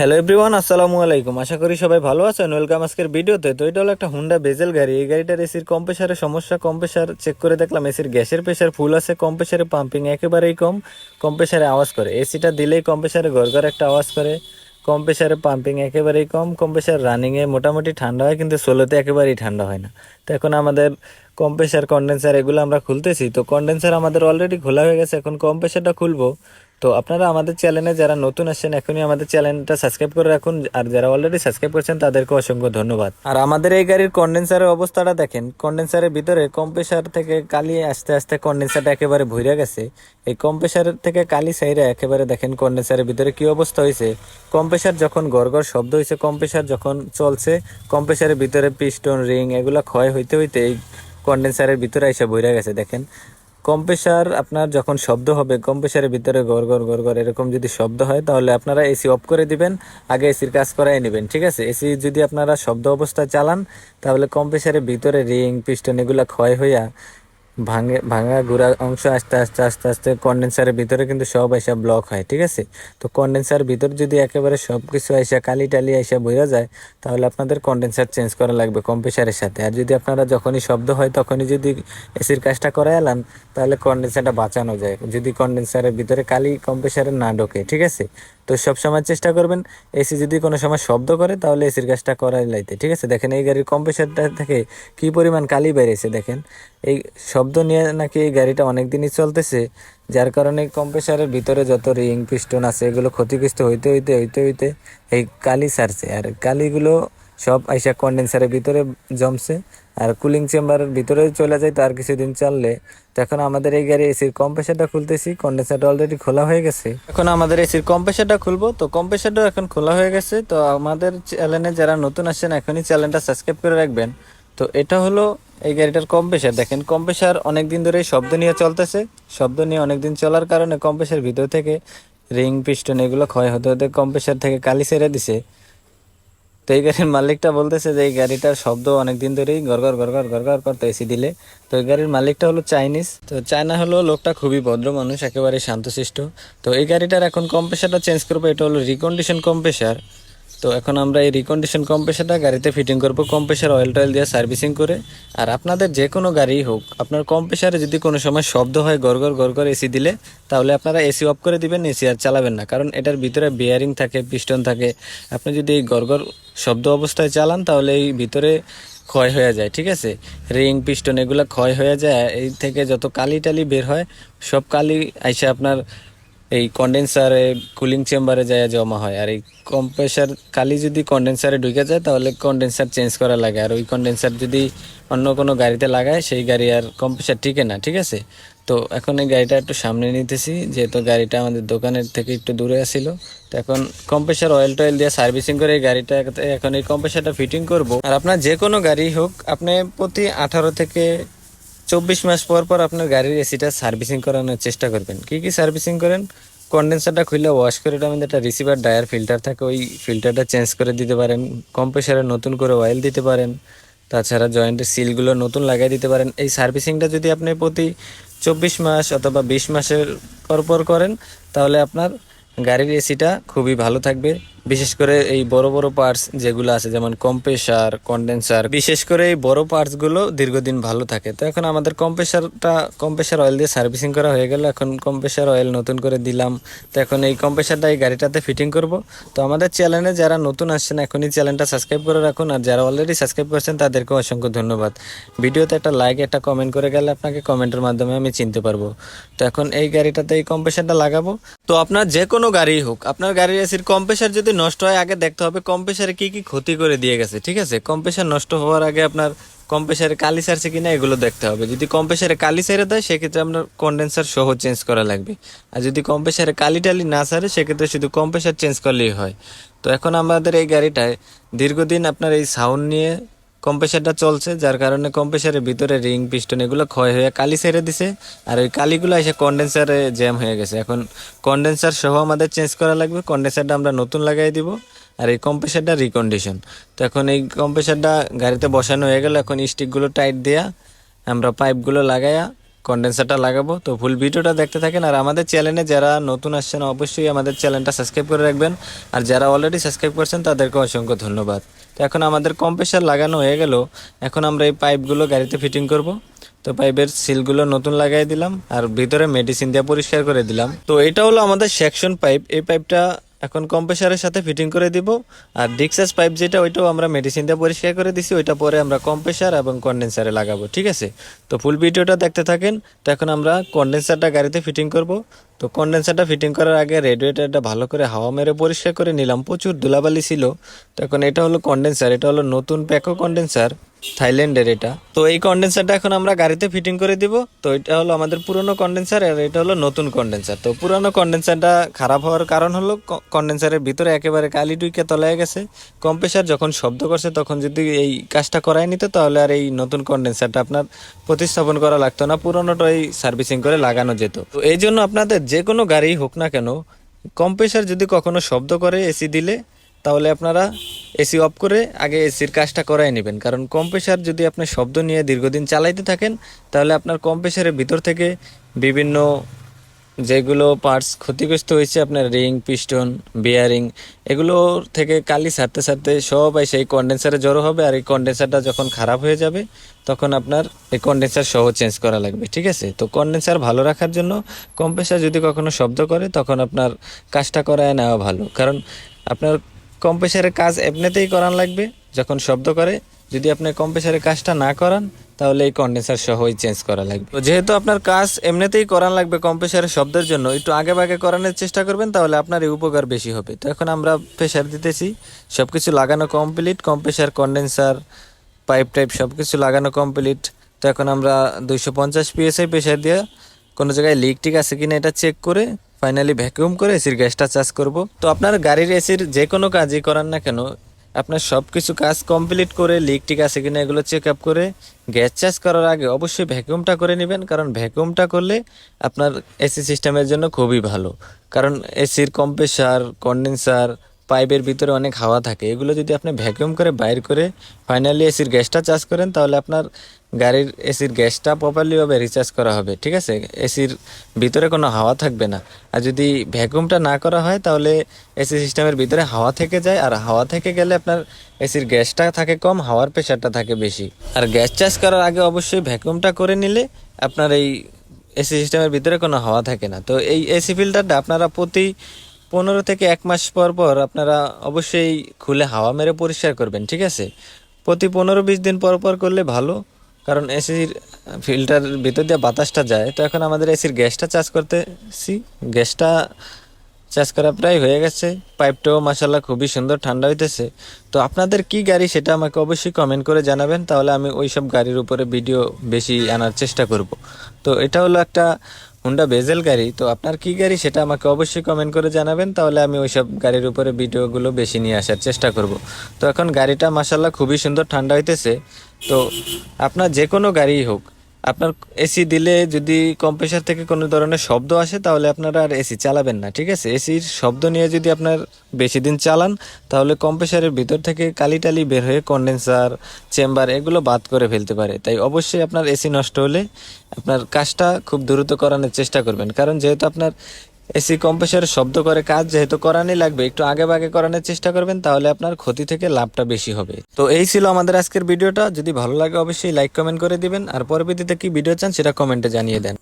Hello everyone আসসালামু আলাইকুম। আশা করি সবাই ভালো আছেন। ওয়েলকাম আজকের ভিডিওতে। তো এটা হলো একটা হুন্ডা বেজেল গাড়ি। এই গাড়িটার এসির কম্প্রেসারের সমস্যা কম্প্রেসার চেক করে দেখলাম এসির গ্যাসের প্রেশার ফুল আছে কম্প্রেসারে পাম্পিং একেবারেই কম কম্প্রেসারে আওয়াজ করে। এসিটা দিলেই কম্প্রেসারে গড়গড় একটা আওয়াজ করে। কম্প্রেসারে পাম্পিং একেবারেই কম কম্প্রেসার রানিংয়ে মোটামুটি ঠান্ডা হয়, কিন্তু সোলোতে একেবারেই ঠান্ডা হয় না। তো এখন আমাদের কম্প্রেসার কন্ডেন্সার এগুলো আমরা খুলতেছি। তো কন্ডেন্সার আমাদের অলরেডি খোলা হয়ে গেছে। এখন কম্প্রেসারটা খুলবো। তো আপনারা আমাদের চ্যানেলে যারা নতুন আসছেন, এখনই আমাদের চ্যানেলটা সাবস্ক্রাইব করে রাখুন। আর যারা অলরেডি সাবস্ক্রাইব করছেন তাদেরকে অসংখ্য ধন্যবাদ। আর আমাদের এই গাড়ির কন্ডেন্সারের অবস্থাটা দেখেন। কন্ডেন্সারের ভিতরে কম্প্রেসার থেকে কালি আস্তে আস্তে কন্ডেন্সারটা একেবারে ভরে গেছে। এই কম্প্রেসার থেকে কালি সাইরা একেবারে দেখেন কন্ডেন্সারের ভিতরে কি অবস্থা হয়েছে কম্প্রেসার যখন গড়গড় শব্দ হয়েছে কম্প্রেসার যখন চলছে কম্প্রেসারের ভিতরে পিস্টন রিং এগুলো ক্ষয় হইতে হইতে এই কন্ডেন্সারের ভিতরে এসে বইরা গেছে, দেখেন। কম্প্রেসার আপনার যখন শব্দ হবে কম্প্রেসারের ভিতরে গড় গড় গড় গড় এরকম যদি শব্দ হয়, তাহলে আপনারা এসি অফ করে দিবেন, আগে এসির কাজ করাই নেবেন, ঠিক আছে? এসি যদি আপনারা শব্দ অবস্থায় চালান, তাহলে কম্প্রেসারের ভিতরে রিং, পিস্টন এগুলো ক্ষয় হইয়া ভাঙে, ভাঙা গুড়া অংশ আস্তে আস্তে আস্তে আস্তে কন্ডেন্সারের ভিতরে কিন্তু সব এসে ব্লক হয়, ঠিক আছে? তো কন্ডেন্সার ভিতর যদি একেবারে সব কিছু এসে কালি টালি এসে বোঝা যায়, তাহলে আপনাদের কন্ডেন্সার চেঞ্জ করা লাগবে কম্প্রেসারের সাথে। আর যদি আপনারা যখনই শব্দ হয়, তখনই যদি এসির কাজটা করে এলান তাহলে কন্ডেন্সারটা বাঁচানো যায়। যদি কন্ডেন্সারের ভিতরে কালি কম্প্রেসারে না ঢোকে, ঠিক আছে? তো সব সময় চেষ্টা করবেন এসি যদি কোনো সময় শব্দ করে, তাহলে এসির কাজটা করাই লাইতে। ঠিক আছে? দেখেন এই গাড়ির কম্প্রেসারটা থেকে কি পরিমাণ কালি বেরিয়েছে দেখেন। এই শব্দ নিয়ে নাকি এই গাড়িটা অনেক দিনই চলতেছে, যার কারণে কম্প্রেসারের ভিতরে যত রিং পিস্টন আছে, এগুলো ক্ষতিগ্রস্ত হইতে হইতে হইতে হইতে এই কালি সারছে। আর কালিগুলো সব আইসা কন্ডেন্সারের ভিতরে জমছে। আর কুলিং চেম্বারের ভিতরে চলে যায় তো আর কিছুদিন চাললে। তো এখন আমাদের এই গাড়ি এসির কম্প্রেসারটা খুলতেছি কন্ডেন্সারটা অলরেডি খোলা হয়ে গেছে। এখন আমাদের এসির কম্প্রেসারটা খুলবো, তো কম্প্রেসারটাও এখন খোলা হয়ে গেছে। তো আমাদের চ্যানেলে যারা নতুন আসছেন, এখনই চ্যানেলটা সাবস্ক্রাইব করে রাখবেন। তো এটা হলো এই গাড়িটার কম্প্রেসার দেখেন কম্প্রেসার অনেক দিন ধরে শব্দ নিয়ে চলতেছে। শব্দ নিয়ে অনেক দিন চলার কারণে কম্প্রেসার ভিতর থেকে রিং পিস্টন এগুলো ক্ষয় হতে হতে কম্প্রেসার থেকে কালি ছেড়ে দিছে। তো এই গাড়ির মালিকটা বলতেছে যে, এই গাড়িটার শব্দ অনেক দিন ধরেই গড়গড় গড়গড় গড়গড় করতে এসি দিলে। তো এই গাড়ির মালিকটা হলো চাইনিজ। তো চায়না হলো লোকটা খুবই ভদ্র মানুষ একেবারে শান্তশিষ্ট। তো এই গাড়িটার এখন কম্প্রেসারটা চেঞ্জ করব, এটা হলো রিকন্ডিশন কম্প্রেসার তো এখন আমরা এই রিকন্ডিশন কম্প্রেসারটা গাড়িতে ফিটিং করব। কম্প্রেসার অয়েল টয়েল দিয়ে সার্ভিসিং করে। আর আপনাদের যে কোনো গাড়ি হোক, আপনার কম্প্রেসারে যদি কোনো সময় শব্দ হয় গড়গড় গড়গড় এসি দিলে, তাহলে আপনারা এসি অফ করে দিবেন এসি আর চালাবেন না। কারণ এটার ভিতরে বিয়ারিং থাকে পিস্টন থাকে। আপনি যদি এই গড়গড় শব্দ অবস্থায় চালান, তাহলে এই ভিতরে ক্ষয় হয়ে যায়, ঠিক আছে? রিং পিস্টন এগুলো ক্ষয় হয়ে যায়। এই থেকে যত কালি টালি বের হয়, সব কালি আইসে আপনার এই কন্ডেন্সারে কুলিং চেম্বারে যায় জমা হয়। আর এই কম্প্রেসার কালি যদি কন্ডেন্সারে ঢুকে যায়, তাহলে কন্ডেন্সার চেঞ্জ করা লাগে। আর ওই কন্ডেন্সার যদি অন্য কোনো গাড়িতে লাগায়, সেই গাড়ি আর কম্প্রেসার টিকে না, ঠিক আছে? তো এখন এই গাড়িটা একটু সামনে নিতেছি, যেহেতু গাড়িটা আমাদের দোকানের থেকে একটু দূরে আসিল তো এখন কম্প্রেসার অয়েল টয়েল দিয়ে সার্ভিসিং করে এই গাড়িটা এখন এই কম্প্রেসারটা ফিটিং করব। আর আপনার যে কোনো গাড়ি হোক, আপনি প্রতি আঠারো থেকে চব্বিশ মাস পর পর আপনার গাড়ির এসিটা সার্ভিসিং করানোর চেষ্টা করবেন। কি কি সার্ভিসিং করেন? কন্ডেন্সারটা খুললে ওয়াশ করে এটার মধ্যে একটা রিসিভার ডায়ার ফিল্টার থাকে, ওই ফিল্টারটা চেঞ্জ করে দিতে পারেন। কম্প্রেসারে নতুন করে অয়েল দিতে পারেন। তাছাড়া জয়েন্টের সিলগুলো নতুন লাগাই দিতে পারেন। এই সার্ভিসিংটা যদি আপনি প্রতি চব্বিশ মাস অথবা বিশ মাসের পর পর করেন, তাহলে আপনার গাড়ির এসিটা খুবই ভালো থাকবে। বিশেষ করে এই বড় বড় পার্টস যেগুলো আছে, যেমন কম্প্রেসার কন্ডেন্সার বিশেষ করে এই বড় পার্টসগুলো দীর্ঘদিন ভালো থাকে। তো এখন আমাদের কম্প্রেসারটা কম্প্রেসার অয়েল দিয়ে সার্ভিসিং করা হয়ে গেল। এখন কম্প্রেসার অয়েল নতুন করে দিলাম। তো এখন এই কম্প্রেসারটা এই গাড়িটাতে ফিটিং করব। তো আমাদের চ্যানেলে যারা নতুন আসছেন, এখনই চ্যানেলটা সাবস্ক্রাইব করে রাখুন। আর যারা অলরেডি সাবস্ক্রাইব করছেন, তাদেরকেও অসংখ্য ধন্যবাদ। ভিডিওতে একটা লাইক একটা কমেন্ট করে গেলে আপনাকে কমেন্টের মাধ্যমে আমি চিনতে পারব। তো এখন এই গাড়িটাতে এই কম্প্রেসারটা লাগাবো। তো আপনার যে কোনো গাড়ি হোক, আপনার গাড়ির এসির কম্প্রেসার যদি নষ্ট হয়, আগে দেখতে হবে কম্প্রেসারে কি কি ক্ষতি করে দিয়ে গেছে, ঠিক আছে? কম্প্রেসার নষ্ট হওয়ার আগে আপনার কম্প্রেসারে কালি সারছে কিনা এগুলো দেখতে হবে। যদি কম্প্রেসারে কালি সারে দেয়, সেক্ষেত্রে আপনার কন্ডেন্সার সহ চেঞ্জ করা লাগবে। আর যদি কম্প্রেসারে কালি টালি না সারে, সেক্ষেত্রে শুধু কম্প্রেসার চেঞ্জ করলেই হয়। তো এখন আমাদের এই গাড়িটায় দীর্ঘদিন আপনার এই সাউন্ড নিয়ে কম্প্রেসারটা চলছে, যার কারণে কম্প্রেসারের ভিতরে রিং পিস্টন এগুলো ক্ষয় হয়ে কালি ছেড়ে দিছে, আর ওই কালিগুলো এসে কন্ডেন্সারে জ্যাম হয়ে গেছে। এখন কন্ডেন্সার সহ আমাদের চেঞ্জ করা লাগবে কন্ডেন্সারটা আমরা নতুন লাগাই দিব, আর এই কম্প্রেসারটা রিকন্ডিশন তো এখন এই কম্প্রেসারটা গাড়িতে বসানো হয়ে গেল, এখন স্টিকগুলো টাইট দেয়া, আমরা পাইপগুলো লাগাইয়া কন্ডেন্সারটা লাগাবো। তো ফুল ভিডিওটা দেখতে থাকেন, আর আমাদের চ্যানেলে যারা নতুন আসছেন, অবশ্যই আমাদের চ্যানেলটা সাবস্ক্রাইব করে রাখবেন। আর যারা অলরেডি সাবস্ক্রাইব করছেন, তাদেরকে অসংখ্য ধন্যবাদ। তো এখন আমাদের কম্প্রেসার লাগানো হয়ে গেল। এখন আমরা এই পাইপগুলো গাড়িতে ফিটিং করব। তো পাইপের সিলগুলো নতুন লাগাই দিলাম আর ভিতরে মেডিসিন দিয়ে পরিষ্কার করে দিলাম। তো এটা হলো আমাদের সেকশন পাইপ এই পাইপটা এখন কম্প্রেসারের সাথে ফিটিং করে দিব। আর ডিক্সাস পাইপ যেটা, ওইটাও আমরা মেডিসিন দিয়ে পরিষ্কার করে দিছি। ওইটা পরে আমরা কম্প্রেসার এবং কন্ডেন্সারে লাগাবো, ঠিক আছে? তো ফুল ভিডিওটা দেখতে থাকেন। তো এখন আমরা কন্ডেন্সারটা গাড়িতে ফিটিং করব। তো কন্ডেন্সারটা ফিটিং করার আগে রেডিয়েটারটা ভালো করে হাওয়া মেরে পরিষ্কার করে নিলাম। প্রচুর ধুলাবালি ছিল। তো এখন এটা হলো কন্ডেন্সার এটা হলো নতুন প্যাকো কন্ডেন্সার থাইল্যান্ডের এটা। তো এই কন্ডেন্সারটা এখন আমরা গাড়িতে ফিটিং করে দিব। তো এটা হলো আমাদের পুরনো কন্ডেন্সার আর এটা হলো নতুন কন্ডেন্সার তো পুরনো কন্ডেন্সারটা খারাপ হওয়ার কারণ হলো কন্ডেন্সারের ভিতরে একেবারে কালি টুইকে তলায় গেছে। কম্প্রেসার যখন শব্দ করছে, তখন যদি এই কাজটা করাই নিত, তাহলে আর এই নতুন কন্ডেন্সারটা আপনার প্রতিস্থাপন করা লাগতো না। পুরনোটাই সার্ভিসিং করে লাগানো যেত। তো এই জন্য আপনাদের যে কোনো গাড়ি হোক না কেন কম্প্রেসার যদি কখনো শব্দ করে এসি দিলে, তাহলে আপনারা এসি অফ করে আগে এসির কাজটা করাই নেবেন। কারণ কম্প্রেসার যদি আপনি শব্দ নিয়ে দীর্ঘদিন চালাইতে থাকেন, তাহলে আপনার কম্প্রেসারের ভিতর থেকে বিভিন্ন যেগুলো পার্টস ক্ষতিগ্রস্ত হয়েছে, আপনার রিং পিস্টন বিয়ারিং এগুলো থেকে কালি সারতে সারতে সব এসে এই কন্ডেন্সারে জড়ো হবে, আর এই কন্ডেন্সারটা যখন খারাপ হয়ে যাবে তখন আপনার এই কন্ডেন্সার সহ চেঞ্জ করা লাগবে, ঠিক আছে? তো কন্ডেন্সার ভালো রাখার জন্য কম্প্রেসার যদি কখনো শব্দ করে, তখন আপনার কাজটা করায় নেওয়া ভালো। কারণ আপনার কম্প্রেসারের কাজ এমনিতেই করান লাগবে, যখন শব্দ করে। যদি আপনি কম্প্রেসারের কাজটা না করান, তাহলে এই কন্ডেন্সার সহই চেঞ্জ করা লাগবে। তো যেহেতু আপনার কাজ এমনিতেই করান লাগবে কম্প্রেসারের শব্দের জন্য, একটু আগে ভাগে করানোর চেষ্টা করবেন, তাহলে আপনার এই উপকার বেশি হবে। তো এখন আমরা প্রেশার দিতেছি সব কিছু লাগানো complete compressor condenser pipe type সব কিছু লাগানো কমপ্লিট তো এখন আমরা দুইশো পঞ্চাশ পিএসআই প্রেশার দিয়ে কোনো জায়গায় লিক টিক আছে কিনা এটা চেক করে ফাইনালি ভ্যাকুয়াম করে এসির গ্যাসটা চার্জ করব। তো আপনার গাড়ির এসির যে কোনো কাজই করান না কেন, আপনার সব কিছু কাজ কমপ্লিট করে লিক টিক আছে কিনা এগুলো চেক আপ করে গ্যাস চার্জ করার আগে অবশ্যই ভ্যাকুয়ামটা করে নেবেন, কারণ ভ্যাকুয়ামটা করলে আপনার এসি সিস্টেমের জন্য খুবই ভালো। কারণ এসির কম্প্রেসার কন্ডেন্সার পাইপের ভিতরে অনেক হাওয়া থাকে। এগুলো যদি আপনি ভ্যাকুয়াম করে বাইর করে ফাইনালি এসির গ্যাসটা চার্জ করেন, তাহলে আপনার গাড়ির এসির গ্যাসটা প্রপারলিভাবে রিচার্জ করা হবে, ঠিক আছে? এসির ভিতরে কোনো হাওয়া থাকবে না। আর যদি ভ্যাকুয়ামটা না করা হয়, তাহলে এসি সিস্টেমের ভিতরে হাওয়া থেকে যায়, আর হাওয়া থেকে গেলে আপনার এসির গ্যাসটা থাকে কম, হাওয়ার প্রেশারটা থাকে বেশি। আর গ্যাস চার্জ করার আগে অবশ্যই ভ্যাকুয়ামটা করে নিলে আপনার এই এসি সিস্টেমের ভিতরে কোনো হাওয়া থাকে না। তো এই এসি ফিল্টারটা আপনারা প্রতি পনেরো থেকে এক মাস পর পর আপনারা অবশ্যই খুলে হাওয়া মেরে পরিষ্কার করবেন, ঠিক আছে? প্রতি পনেরো বিশ দিন পর পর করলে ভালো, কারণ এসির ফিল্টার ভিতর দিয়ে বাতাসটা যায়। তো এখন আমাদের এসির গ্যাসটা চার্জ করতেছি। গ্যাসটা চার্জ করা প্রায় হয়ে গেছে। পাইপটাও মাসাল্লাহ খুবই সুন্দর, ঠান্ডা হইতেছে। তো আপনাদের কি গাড়ি সেটা আমাকে অবশ্যই কমেন্ট করে জানাবেন। তাহলে আমি ওই সব গাড়ির উপরে ভিডিও বেশি আনার চেষ্টা করব। তো এটা হলো একটা হুন্ডা বেজেল গাড়ি, তো আপনার কি গাড়ি সেটা আমাকে অবশ্যই কমেন্ট করে জানাবেন, তাহলে আমি ওইসব গাড়ির উপরে ভিডিওগুলো বেশি নিয়ে আসার চেষ্টা করব। তো এখন গাড়িটা মাসাল্লাহ খুবই সুন্দর ঠান্ডা হইতেছে। তো আপনার যে কোনো গাড়িই হোক আপনার এসি দিলে যদি কম্প্রেসার থেকে কোনো ধরনের শব্দ আসে, তাহলে আপনারা আর এসি চালাবেন না, ঠিক আছে? এসির শব্দ নিয়ে যদি আপনার বেশি দিন চালান, তাহলে কম্প্রেসারের ভিতর থেকে কালি টালি বের হয়ে কন্ডেন্সার চেম্বার এগুলো বাদ করে ফেলতে পারে। তাই অবশ্যই আপনার এসি নষ্ট হলে আপনার কাজটা খুব দ্রুত করানোর চেষ্টা করবেন। কারণ যেহেতু আপনার এসি কম্প্রেসার শব্দ করে কাজ যেহেতু করানি লাগবে, একটু আগে ভাগে করানোর চেষ্টা করবেন, তাহলে আপনার ক্ষতি থেকে লাভটা বেশি হবে। তো এই ছিল আমাদের আজকের ভিডিওটা। যদি ভালো লাগে, অবশ্যই লাইক, কমেন্ট করে দিবেন। আর পরবর্তীতে কি ভিডিও চান, সেটা কমেন্টে জানিয়ে দেন।